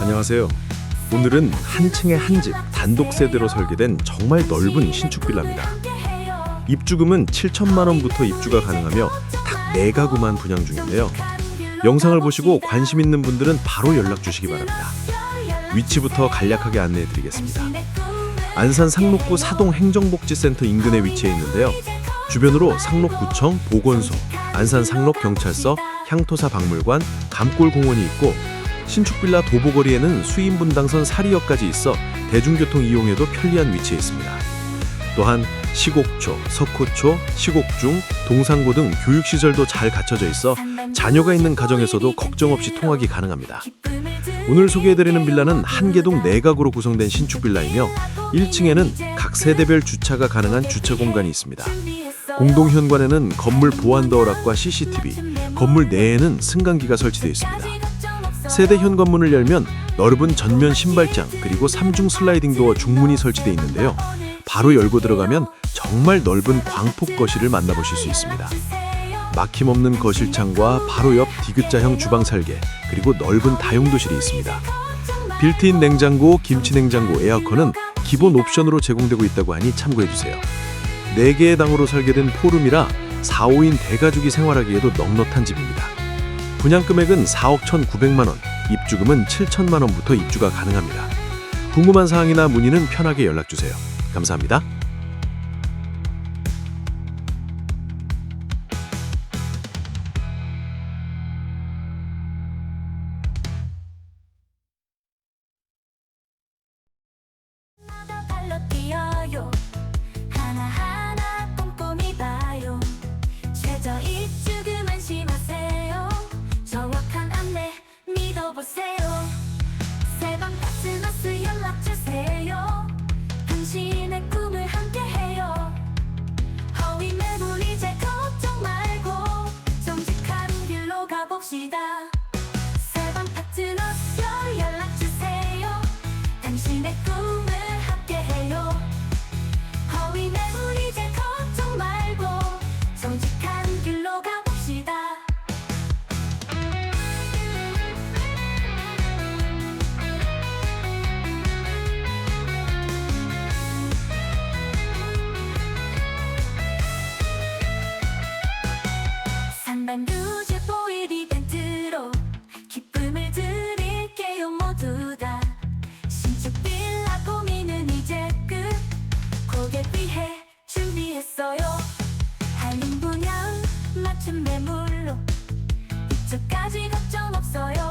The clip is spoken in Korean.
안녕하세요. 오늘은 한 층에 한 집 단독 세대로 설계된 정말 넓은 신축 빌라입니다. 입주금은 7천만 원부터 입주가 가능하며 딱네 가구만 분양 중인데요. 영상을 보시고 관심 있는 분들은 바로 연락 주시기 바랍니다. 위치부터 간략하게 안내해 드리겠습니다. 안산 상록구 사동 행정복지센터 인근에 위치해 있는데요. 주변으로 상록구청, 보건소, 안산 상록경찰서, 향토사 박물관, 감골공원이 있고 신축 빌라 도보거리에는 수인분당선 사리역까지 있어 대중교통 이용에도 편리한 위치에 있습니다. 또한 시곡초, 석호초, 시곡중, 동상고 등 교육시설도 잘 갖춰져 있어 자녀가 있는 가정에서도 걱정 없이 통학이 가능합니다. 오늘 소개해드리는 빌라는 한 개동 네가구로 구성된 신축 빌라이며 1층에는 각 세대별 주차가 가능한 주차 공간이 있습니다. 공동 현관에는 건물 보안 도어락과 CCTV, 건물 내에는 승강기가 설치되어 있습니다. 세대 현관문을 열면 넓은 전면 신발장 그리고 삼중 슬라이딩 도어 중문이 설치되어 있는데요. 바로 열고 들어가면 정말 넓은 광폭 거실을 만나보실 수 있습니다. 막힘없는 거실창과 바로 옆 디귿자형 주방 설계 그리고 넓은 다용도실이 있습니다. 빌트인 냉장고, 김치 냉장고, 에어컨은 기본 옵션으로 제공되고 있다고 하니 참고해 주세요. 4개의 당으로 설계된 포룸이라 4, 5인 대가족이 생활하기에도 넉넉한 집입니다. 분양 금액은 4억 1,900만 원, 입주금은 7천만 원부터 입주가 가능합니다. 궁금한 사항이나 문의는 편하게 연락 주세요. 감사합니다. 봅시다. 세방 파트너스 연락주세요. 당신의 꿈 산반두제 보일 이벤트로 기쁨을 드릴게요 모두 다. 신축 빌라 고민은 이제 끝. 고객 위해 준비했어요. 할인 분양 맞춤 매물로 이쪽까지 걱정 없어요